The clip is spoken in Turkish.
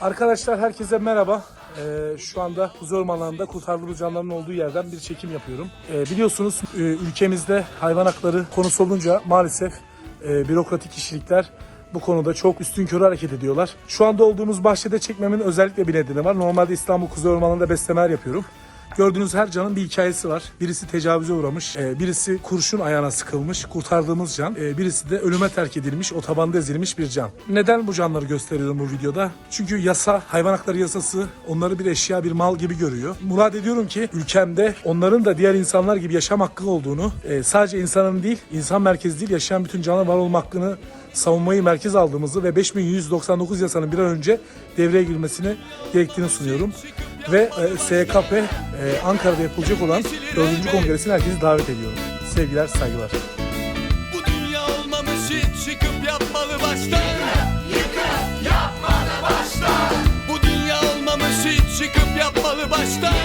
Arkadaşlar herkese merhaba. Ee, şu anda Kuzey Ormanları'nda kurtarılı canlıların olduğu yerden bir çekim yapıyorum. Ee, biliyorsunuz e, ülkemizde hayvan hakları konusu olunca maalesef e, bürokratik kişilikler bu konuda çok üstün körü hareket ediyorlar. Şu anda olduğumuz bahçede çekmemin özellikle bir nedeni var. Normalde İstanbul Kuzey Ormanları'nda beslemeler yapıyorum. Gördüğünüz her canın bir hikayesi var. Birisi tecavüze uğramış, e, birisi kurşun ayağına sıkılmış, kurtardığımız can. E, birisi de ölüme terk edilmiş, otobanda ezilmiş bir can. Neden bu canları gösteriyorum bu videoda? Çünkü yasa, hayvan hakları yasası onları bir eşya, bir mal gibi görüyor. Murad ediyorum ki ülkemde onların da diğer insanlar gibi yaşam hakkı olduğunu, e, sadece insanın değil, insan merkezi değil, yaşayan bütün canlılar var olma hakkını savunmayı merkez aldığımızı ve 5199 yasanın bir an önce devreye girmesini gerektiğini sunuyorum. Ve e, SKP e, Ankara'da yapılacak olan 4. kongresine herkesi davet ediyorum. Sevgiler, saygılar. Bu dünya olmamış hiç çıkıp yapmalı baştan Bu dünya olmamış hiç çıkıp yapmalı baştan